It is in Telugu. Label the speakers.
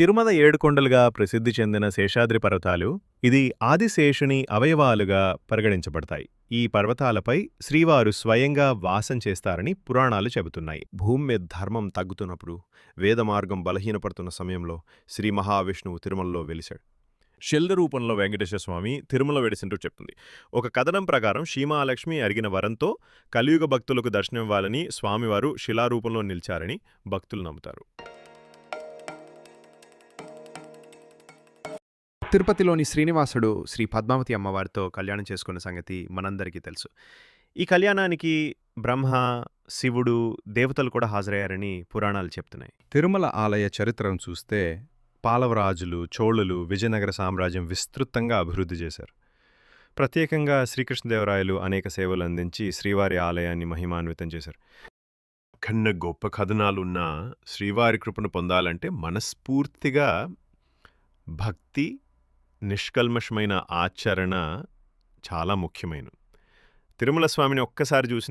Speaker 1: తిరుమల ఏడుకొండలుగా ప్రసిద్ధి చెందిన శేషాద్రి పర్వతాలు ఇది ఆదిశేషుని అవయవాలుగా పరిగణించబడతాయి. ఈ పర్వతాలపై శ్రీవారు స్వయంగా వాసం చేస్తారని పురాణాలు చెబుతున్నాయి.
Speaker 2: భూమి మీద ధర్మం తగ్గుతున్నప్పుడు వేద మార్గం బలహీనపడుతున్న సమయంలో శ్రీ మహావిష్ణువు తిరుమలలో వెలిశాడు. శిల్ద రూపంలో వెంకటేశ్వర స్వామి తిరుమల వెడిసింటూ చెప్తుంది. ఒక కథనం ప్రకారం సీమాలక్ష్మి అరిగిన వరంతో కలియుగ భక్తులకు దర్శనమివ్వాలని స్వామివారు శిలారూపంలో నిలిచారని భక్తులు నమ్ముతారు.
Speaker 3: తిరుపతిలోని శ్రీనివాసుడు శ్రీ పద్మావతి అమ్మవారితో కళ్యాణం చేసుకున్న సంగతి మనందరికీ తెలుసు. ఈ కళ్యాణానికి బ్రహ్మ శివుడు దేవతలు కూడా హాజరయ్యారని పురాణాలు చెప్తున్నాయి.
Speaker 2: తిరుమల ఆలయ చరిత్రను చూస్తే పాలవరాజులు చోళులు విజయనగర సామ్రాజ్యం విస్తృతంగా అభివృద్ధి చేశారు. ప్రత్యేకంగా శ్రీకృష్ణదేవరాయలు అనేక సేవలు అందించి శ్రీవారి ఆలయాన్ని మహిమాన్వితం చేశారు. కన్న గొప్ప కథనాలున్న శ్రీవారి కృపను పొందాలంటే మనస్ఫూర్తిగా భక్తి నిష్కల్మషమైన ఆచరణ చాలా ముఖ్యమైన తిరుమల స్వామిని ఒక్కసారి చూసిన